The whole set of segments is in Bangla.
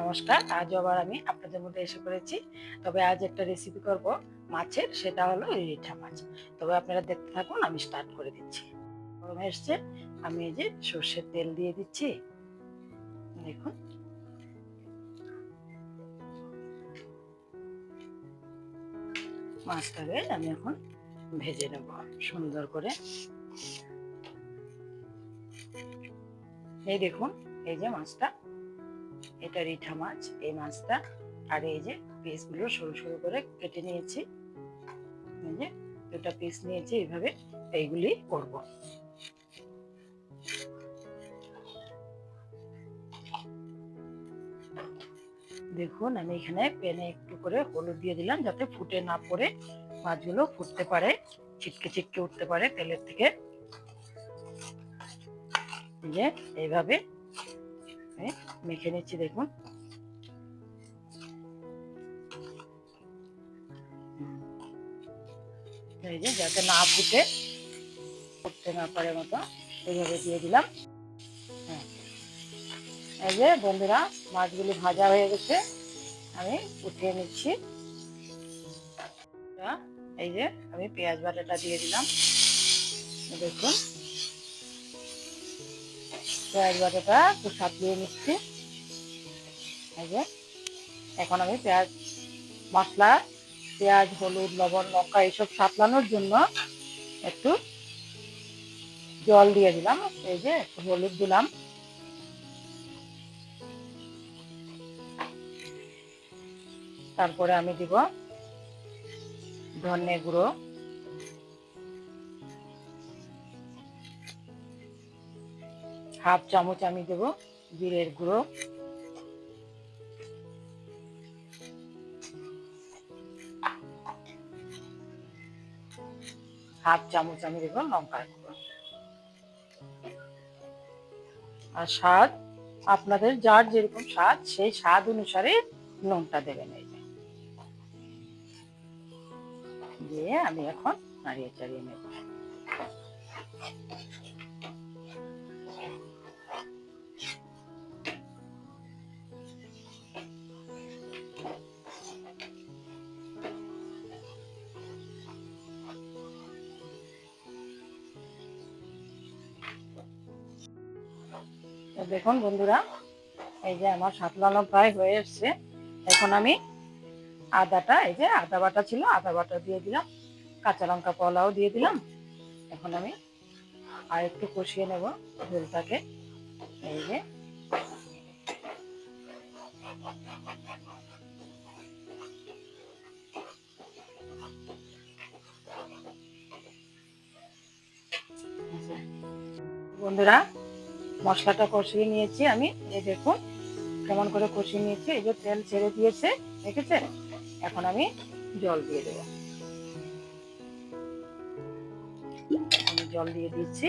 নমস্কার, আজও আবার আমি আপনাদের মধ্যে এসে পড়েছি। তবে আজ একটা রেসিপি করব, মাছের, সেটা হলো রিঠা মাছ। তবে আপনারা দেখতে থাকুন, আমি স্টার্ট করে দিচ্ছি। গরম এসছে, আমি এই যে সর্ষের তেল দিয়ে দিচ্ছি। দেখুন। মাছটাকে আমি এখন ভেজে নেব, সুন্দর করে। এই দেখুন, এই যে মাছটা এটা রিঠা মাছ এই মাছটা। আর এই যে পিসগুলো সরু সরু করে কেটে নিয়েছি। এই যে দুটা পিস নিয়েছি, এইভাবে এইগুলি করব। দেখুন, আমি এখানে প্যানে একটু করে হলুদ দিয়ে দিলাম, যাতে ফুটে না পড়ে মাছগুলো ফুটতে পারে, ছিটকে ছিটকে উঠতে পারে তেলের থেকে। যে এইভাবে এই মেখে নিচ্ছি, দেখুন। এই যে, যাতে না ফুটে, ফুটতে না পারে মতো, এইভাবে দিয়ে দিলাম। হ্যাঁ। এই যে, বন্ধুরা, মাছগুলি ভাজা হয়ে গেছে, আমি উঠিয়ে নিচ্ছি। এই যে, আমি পেঁয়াজ বাটাটা দিয়ে দিলাম, দেখুন। পেঁয়াজ বাটাটা একটু সাঁতলিয়ে নিচ্ছি। যে, এখন আমি পেঁয়াজ, মশলা, পেঁয়াজ, হলুদ, লবণ, লঙ্কা এইসব সাতলানোর জন্য একটু জল দিয়ে দিলাম। এই যে, একটু হলুদ দিলাম। তারপরে আমি দিব ধনে গুঁড়ো। হাফ চামচ আমি দেব জিরের গুঁড়ো। হাফ চামচ আমি দেব লঙ্কার গুঁড়ো। আর স্বাদ, আপনাদের যার যেরকম স্বাদ, সেই স্বাদ অনুসারে নুনটা দেবেন এই দিয়ে আমি এখন নাড়িয়ে চাড়িয়ে নেব। দেখুন বন্ধুরা, এই যে আমার সাতলানো প্রায় হয়ে এসছে। এখন আমি আদাটা, এই যে আদা বাটা ছিল, আদা বাটা দিয়ে দিলাম, কাঁচা লঙ্কা কলাও দিয়ে দিলাম। এখন আমি আর একটু কষিয়ে নেব ঝোলটাকে এই যে বন্ধুরা, মশলাটা কষিয়ে নিয়েছি আমি। এই দেখুন, কেমন করে কষিয়ে নিয়েছি। এই যে তেল ছেড়ে দিয়েছে, দেখেছেন? এখন আমি জল দিয়ে দেবো। আমি জল দিয়ে দিচ্ছি।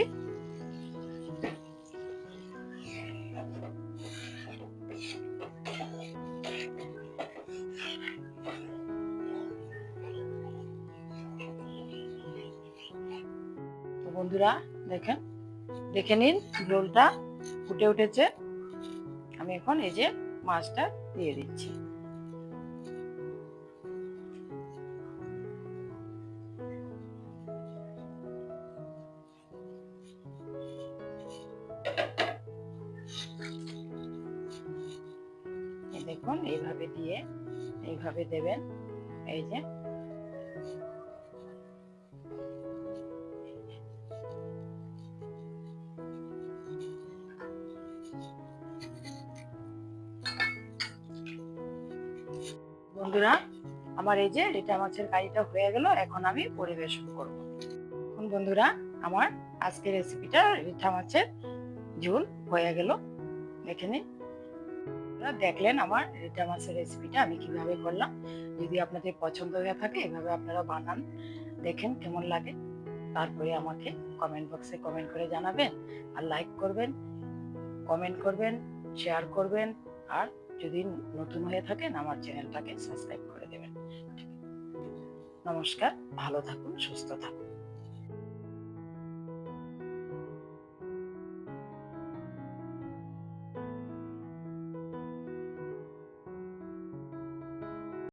বন্ধুরা, দেখেন দেখে নিন ঝোলটা ফুটে উঠেছে। আমি এখন এই যে মাছটা দিয়ে দিচ্ছি। দেখুন, এইভাবে দিয়ে, এইভাবে দেবেন। এই যে বন্ধুরা, আমার এই যে রিটা মাছের কারিটা হয়ে গেল, এখন আমি পরিবেশন করব। এখন বন্ধুরা, আমার আজকের রেসিপিটা রিঠা মাছের ঝোল হয়ে গেল। দেখে নিন। আপনারা দেখলেন আমার রিটা মাছের রেসিপিটা আমি কীভাবে করলাম। যদি আপনাদের পছন্দ হয়ে থাকে, এভাবে আপনারা বানান। দেখেন কেমন লাগে। তারপরে আমাকে কমেন্ট বক্সে কমেন্ট করে জানাবেন। আর লাইক করবেন কমেন্ট করবেন শেয়ার করবেন, আর যদি নতুন হয়ে থাকেন আমার চ্যানেলটাকে সাবস্ক্রাইব করে দেবেন। নমস্কার ভালো থাকুন সুস্থ থাকুন।